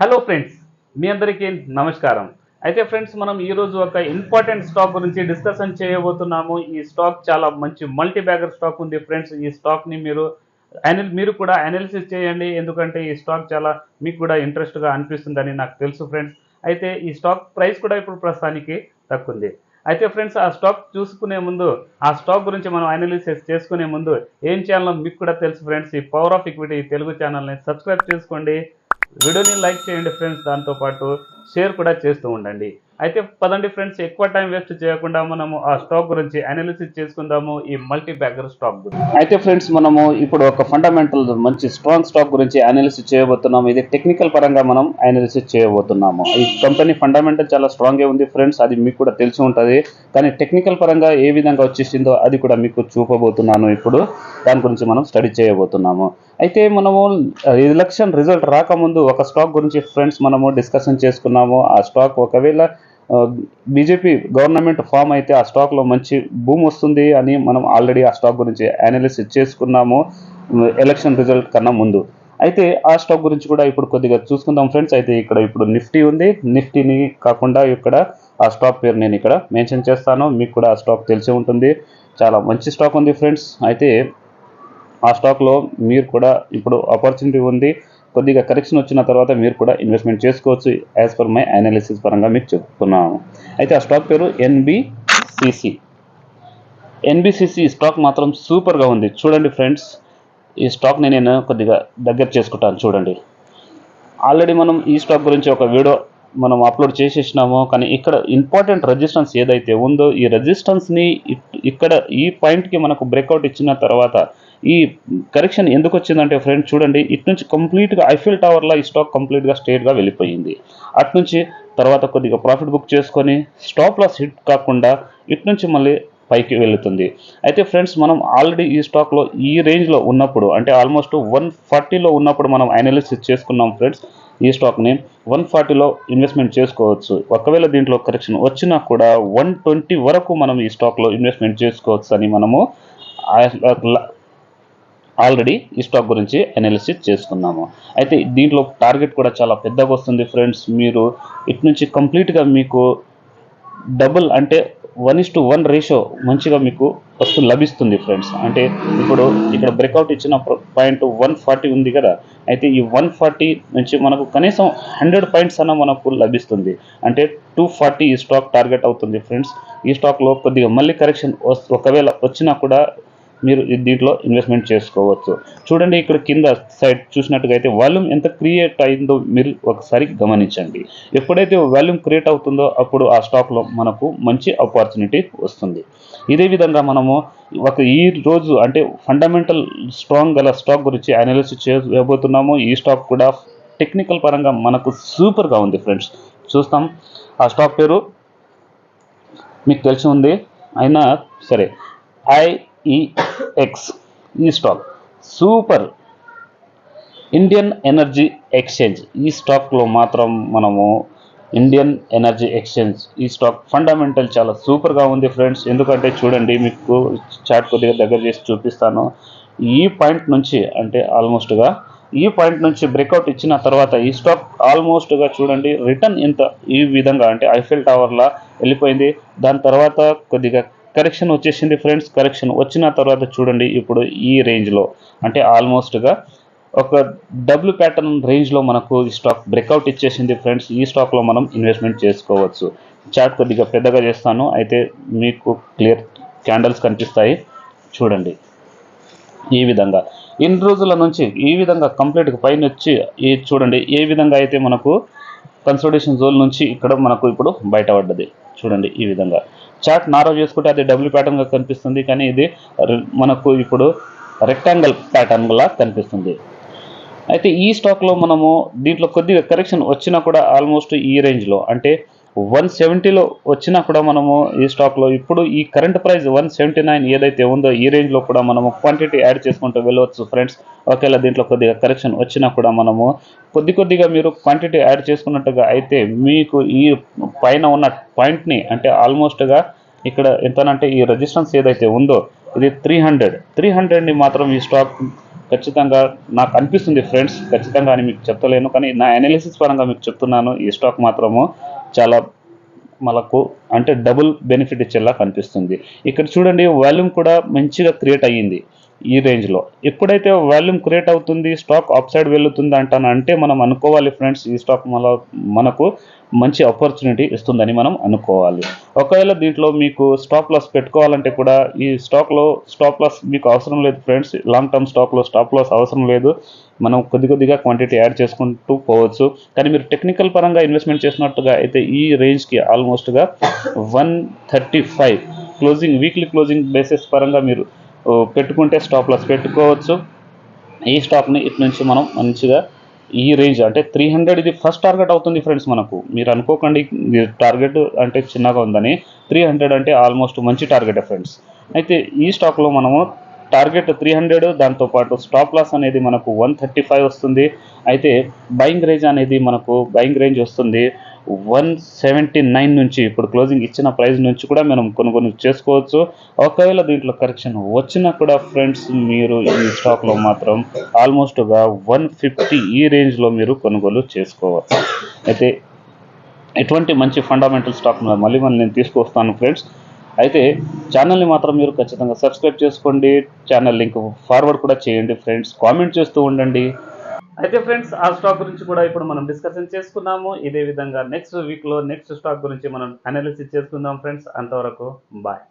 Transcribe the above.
Hello friends మీ అందరికీ నమస్కారం. అయితే ఫ్రెండ్స్ మనం ఈరోజు ఒక ఇంపార్టెంట్ స్టాక్ గురించి డిస్కషన్ చేయబోతున్నాము. ఈ స్టాక్ చాలా మంచి మల్టీ బ్యాగర్ స్టాక్ ఉంది ఫ్రెండ్స్ ఈ స్టాక్ని మీరు అనల్ మీరు కూడా అనాలిసిస్ చేయండి. ఎందుకంటే ఈ స్టాక్ చాలా మీకు కూడా ఇంట్రెస్ట్గా అనిపిస్తుందని నాకు తెలుసు ఫ్రెండ్స్ అయితే ఈ స్టాక్ ప్రైస్ కూడా ఇప్పుడు ప్రస్తుతానికి తక్కువ ఉంది అయితే ఫ్రెండ్స్ ఆ స్టాక్ చూసుకునే ముందు ఆ స్టాక్ గురించి మనం అనాలిసిస్ చేసుకునే ముందు ఏం చేయాలో మీకు కూడా తెలుసు ఫ్రెండ్స్ ఈ పవర్ ఆఫ్ ఈక్విటీ తెలుగు ఛానల్ని సబ్స్క్రైబ్ చేసుకోండి. వీడియోని లైక్ చేయండి ఫ్రెండ్స్ దాంతోపాటు షేర్ కూడా చేస్తూ ఉండండి. అయితే పదండి ఫ్రెండ్స్ ఎక్కువ టైం వేస్ట్ చేయకుండా మనము ఆ స్టాక్ గురించి అనాలిసిస్ చేసుకుందాము ఈ మల్టీ బ్యాగర్ స్టాక్ గురించి. అయితే ఫ్రెండ్స్ మనము ఇప్పుడు ఒక ఫండమెంటల్ మంచి స్ట్రాంగ్ స్టాక్ గురించి అనాలిసిస్ చేయబోతున్నాము. ఇది టెక్నికల్ పరంగా మనం అనాలిసిస్ చేయబోతున్నాము. ఈ కంపెనీ ఫండమెంటల్ చాలా స్ట్రాంగే ఉంది ఫ్రెండ్స్ అది మీకు కూడా తెలిసి ఉంటుంది. కానీ టెక్నికల్ పరంగా ఏ విధంగా వచ్చేసిందో అది కూడా మీకు చూపబోతున్నాను ఇప్పుడు. దాని గురించి మనం స్టడీ చేయబోతున్నాము. అయితే మనము ఎలక్షన్ రిజల్ట్ రాకముందు ఒక స్టాక్ గురించి ఫ్రెండ్స్ మనము డిస్కషన్ చేసుకున్నాము. ఆ స్టాక్ ఒకవేళ బీజేపీ గవర్నమెంట్ ఫామ్ అయితే ఆ స్టాక్లో మంచి భూమి వస్తుంది అని మనం ఆల్రెడీ ఆ స్టాక్ గురించి అనాలిసిస్ చేసుకున్నాము ఎలక్షన్ రిజల్ట్ కన్నా ముందు. అయితే ఆ స్టాక్ గురించి కూడా ఇప్పుడు కొద్దిగా చూసుకుందాం ఫ్రెండ్స్ అయితే ఇక్కడ ఇప్పుడు నిఫ్టీ ఉంది. నిఫ్టీని కాకుండా ఇక్కడ ఆ స్టాక్ పేరు నేను ఇక్కడ మెన్షన్ చేస్తాను. మీకు కూడా ఆ స్టాక్ తెలిసి ఉంటుంది. చాలా మంచి స్టాక్ ఉంది ఫ్రెండ్స్ అయితే ఆ స్టాక్లో మీరు కూడా ఇప్పుడు ఆపర్చునిటీ ఉంది. కొద్దిగా కరెక్షన్ వచ్చిన తర్వాత మీరు కూడా ఇన్వెస్ట్మెంట్ చేసుకోవచ్చు యాజ్ పర్ మై అనాలిసిస్ పరంగా మీకు చెప్తున్నాను అయితే ఆ స్టాక్ పేరు ఎన్బిసిసి ఎన్బిసిసి స్టాక్ మాత్రం సూపర్గా ఉంది. చూడండి ఫ్రెండ్స్ ఈ స్టాక్ని నేను కొద్దిగా దగ్గర చేసుకుంటాను చూడండి. ఆల్రెడీ మనం ఈ స్టాక్ గురించి ఒక వీడియో మనం అప్లోడ్ చేసేసినాము. కానీ ఇక్కడ ఇంపార్టెంట్ రెజిస్టెన్స్ ఏదైతే ఉందో ఈ రెజిస్టెన్స్ని ఇక్కడ ఈ పాయింట్కి మనకు బ్రేక్అవుట్ ఇచ్చిన తర్వాత ఈ కరెక్షన్ ఎందుకు వచ్చిందంటే ఫ్రెండ్స్ చూడండి ఇటు నుంచి కంప్లీట్గా ఐఫిల్ టవర్లో ఈ స్టాక్ కంప్లీట్గా స్ట్రేట్గా వెళ్ళిపోయింది. అటు నుంచి తర్వాత కొద్దిగా ప్రాఫిట్ బుక్ చేసుకొని స్టాప్ లాస్ హిట్ కాకుండా ఇటు నుంచి మళ్ళీ పైకి వెళుతుంది. అయితే ఫ్రెండ్స్ మనం ఆల్రెడీ ఈ స్టాక్లో ఈ రేంజ్లో ఉన్నప్పుడు అంటే ఆల్మోస్ట్ వన్ ఫార్టీలో ఉన్నప్పుడు మనం అనాలిసిస్ చేసుకున్నాం ఫ్రెండ్స్ ఈ స్టాక్ని వన్ ఫార్టీలో ఇన్వెస్ట్మెంట్ చేసుకోవచ్చు. ఒకవేళ దీంట్లో కరెక్షన్ వచ్చినా కూడా వన్ ట్వంటీ వరకు మనం ఈ స్టాక్లో ఇన్వెస్ట్మెంట్ చేసుకోవచ్చు అని మనము ఆల్రెడీ ఈ స్టాక్ గురించి అనాలిసిస్ చేసుకున్నాము. అయితే దీంట్లో టార్గెట్ కూడా చాలా పెద్దగా వస్తుంది ఫ్రెండ్స్ మీరు ఇటు నుంచి కంప్లీట్గా మీకు డబుల్ అంటే one is to one ratio మంచిగా మీకు ఫస్ట్ లభిస్తుంది ఫ్రెండ్స్ అంటే ఇప్పుడు ఇక్కడ బ్రేక్అవుట్ ఇచ్చిన పాయింట్ వన్ ఫార్టీ ఉంది కదా. అయితే ఈ వన్ ఫార్టీ నుంచి మనకు కనీసం హండ్రెడ్ పాయింట్స్ అన్న మనకు లభిస్తుంది. అంటే టూ ఫార్టీ ఈ స్టాక్ టార్గెట్ అవుతుంది ఫ్రెండ్స్ ఈ స్టాక్లో కొద్దిగా మళ్ళీ కరెక్షన్ ఒకవేళ వచ్చినా కూడా మీరు దీంట్లో ఇన్వెస్ట్మెంట్ చేసుకోవచ్చు. చూడండి ఇక్కడ కింద సైడ్ చూసినట్టుగా అయితే వాల్యూమ్ ఎంత క్రియేట్ అయిందో మీరు ఒకసారి గమనించండి. ఎప్పుడైతే వాల్యూమ్ క్రియేట్ అవుతుందో అప్పుడు ఆ స్టాక్లో మనకు మంచి ఆపర్చునిటీ వస్తుంది. ఇదే విధంగా మనము ఒక ఈ రోజు అంటే ఫండమెంటల్ స్ట్రాంగ్ గల స్టాక్ గురించి అనాలిసిస్ చేయబోతున్నాము. ఈ స్టాక్ కూడా టెక్నికల్ పరంగా మనకు సూపర్గా ఉంది ఫ్రెండ్స్ చూస్తాం. ఆ స్టాక్ పేరు మీకు తెలిసి ఉంది. అయినా సరే ఐ ఈఎక్స్ ఈ stock super Indian Energy Exchange ఈ స్టాక్లో మాత్రం మనము ఇండియన్ ఎనర్జీ ఎక్స్చేంజ్ ఈ స్టాక్ ఫండమెంటల్ చాలా సూపర్గా ఉంది ఫ్రెండ్స్ ఎందుకంటే చూడండి మీకు చాట్ కొద్దిగా దగ్గర చేసి చూపిస్తాను. ఈ పాయింట్ నుంచి అంటే ఆల్మోస్ట్గా ఈ పాయింట్ నుంచి బ్రేక్అవుట్ ఇచ్చిన తర్వాత ఈ స్టాక్ ఆల్మోస్ట్గా చూడండి రిటర్న్ ఇంత ఈ విధంగా అంటే ఐఫిల్ టవర్లా వెళ్ళిపోయింది. దాని తర్వాత కొద్దిగా కరెక్షన్ వచ్చేసింది ఫ్రెండ్స్. కరెక్షన్ వచ్చిన తర్వాత చూడండి ఇప్పుడు ఈ రేంజ్లో అంటే ఆల్మోస్ట్గా ఒక డబ్ల్యూ ప్యాటర్న్ రేంజ్లో మనకు ఈ స్టాక్ బ్రేక్అవుట్ ఇచ్చేసింది ఫ్రెండ్స్. ఈ స్టాక్లో మనం ఇన్వెస్ట్మెంట్ చేసుకోవచ్చు. చార్ట్ కొద్దిగా పెద్దగా చేస్తాను. అయితే మీకు క్లియర్ క్యాండిల్స్ కనిపిస్తాయి. చూడండి. ఈ విధంగా. ఇన్ని రోజుల నుంచి ఈ విధంగా కంప్లీట్గా పైన వచ్చి ఈ చూడండి. ఏ విధంగా అయితే మనకు కన్సల్టేషన్ జోన్ నుంచి ఇక్కడ మనకు ఇప్పుడు బయటపడ్డది. చూడండి ఈ విధంగా. చార్ట్ నారో చేసుకుంటే అది డబ్ల్యూ ప్యాటర్న్గా కనిపిస్తుంది కానీ ఇది మనకు ఇప్పుడు రెక్టాంగిల్ ప్యాటర్న్లా కనిపిస్తుంది. అయితే ఈ స్టాక్లో మనము దీంట్లో కొద్దిగా కరెక్షన్ వచ్చినా కూడా ఆల్మోస్ట్ ఈ రేంజ్లో అంటే వన్ సెవెంటీలో వచ్చినా కూడా మనము ఈ స్టాక్లో ఇప్పుడు ఈ current price one seventy nine ఏదైతే ఉందో ఈ రేంజ్లో కూడా మనము క్వాంటిటీ యాడ్ చేసుకుంటూ వెళ్ళవచ్చు ఫ్రెండ్స్. ఒకవేళ దీంట్లో కొద్దిగా కరెక్షన్ వచ్చినా కూడా మనము కొద్ది కొద్దిగా మీరు క్వాంటిటీ యాడ్ చేసుకున్నట్టుగా అయితే మీకు ఈ పైన ఉన్న పాయింట్ని అంటే ఆల్మోస్ట్గా ఇక్కడ ఎంతనంటే ఈ రెజిస్టెన్స్ ఏదైతే ఉందో ఇది త్రీ హండ్రెడ్. త్రీ హండ్రెడ్ని మాత్రం ఈ స్టాక్ ఖచ్చితంగా నాకు అనిపిస్తుంది ఫ్రెండ్స్. ఖచ్చితంగా అని మీకు చెప్తలేను కానీ నా అనాలిసిస్ పరంగా మీకు చెప్తున్నాను. ఈ స్టాక్ మాత్రము చాలా మనకు అంటే డబుల్ బెనిఫిట్ ఇచ్చేలా కనిపిస్తుంది. ఇక్కడ చూడండి వాల్యూమ్ కూడా మంచిగా క్రియేట్ అయ్యింది. ఈ రేంజ్లో. ఎప్పుడైతే వాల్యూమ్ క్రియేట్ అవుతుంది స్టాక్ అప్ సైడ్ వెళ్తుంది అంటాను అంటే మనం అనుకోవాలి ఫ్రెండ్స్ ఈ స్టాక్ మన మనకు మంచి ఆపర్చునిటీ ఇస్తుందని మనం అనుకోవాలి. ఒకవేళ దీంట్లో మీకు స్టాప్ లాస్ పెట్టుకోవాలంటే కూడా ఈ స్టాక్లో స్టాప్ లాస్ మీకు అవసరం లేదు ఫ్రెండ్స్. లాంగ్ టర్మ్ స్టాక్లో స్టాప్ లాస్ అవసరం లేదు. మనం కొద్ది కొద్దిగా క్వాంటిటీ యాడ్ చేసుకుంటూ పోవచ్చు. కానీ మీరు టెక్నికల్ పరంగా ఇన్వెస్ట్మెంట్ చేసినట్టుగా అయితే ఈ రేంజ్కి ఆల్మోస్ట్గా one thirty five closing weekly closing basis పరంగా మీరు పెట్టుకుంటే స్టాప్ లాస్ పెట్టుకోవచ్చు. ఈ స్టాప్ని ఇటు నుంచి మనం మంచిగా ఈ రేంజ్ అంటే త్రీ హండ్రెడ్ ఇది ఫస్ట్ టార్గెట్ అవుతుంది ఫ్రెండ్స్ మనకు. మీరు అనుకోకండి టార్గెట్ అంటే చిన్నగా ఉందని. త్రీ హండ్రెడ్ అంటే ఆల్మోస్ట్ మంచి టార్గెట్ ఫ్రెండ్స్ అయితే ఈ స్టాక్లో మనము టార్గెట్ త్రీ హండ్రెడ్ దాంతోపాటు స్టాప్ లాస్ అనేది మనకు వన్ థర్టీ ఫైవ్ వస్తుంది. అయితే బయింగ్ రేంజ్ అనేది మనకు బయింగ్ రేంజ్ వస్తుంది. వన్ సెవెంటీ నైన్ నుంచి ఇప్పుడు క్లోజింగ్ ఇచ్చిన ప్రైస్ నుంచి కూడా మనం కొనుగోలు చేసుకోవచ్చు. ఒకవేళ దీంట్లో కరెక్షన్ వచ్చినా కూడా ఫ్రెండ్స్ మీరు ఈ స్టాక్లో మాత్రం ఆల్మోస్ట్గా వన్ ఫిఫ్టీ ఈ రేంజ్లో మీరు కొనుగోలు చేసుకోవచ్చు. అయితే ఎటువంటి మంచి ఫండమెంటల్ స్టాక్ మళ్ళీ మళ్ళీ నేను తీసుకొస్తాను ఫ్రెండ్స్ అయితే ఛానల్ని మాత్రం మీరు ఖచ్చితంగా సబ్స్క్రైబ్ చేసుకోండి. ఛానల్ లింక్ ఫార్వర్డ్ కూడా చేయండి ఫ్రెండ్స్ కామెంట్ చేస్తూ ఉండండి. అయితే ఫ్రెండ్స్ ఆ స్టాక్ గురించి కూడా ఇప్పుడు మనం డిస్కషన్ చేసుకున్నాము. ఇదే విధంగా నెక్స్ట్ వీక్లో నెక్స్ట్ స్టాక్ గురించి మనం అనాలిసిస్ చేసుకుందాం ఫ్రెండ్స్. అంతవరకు బాయ్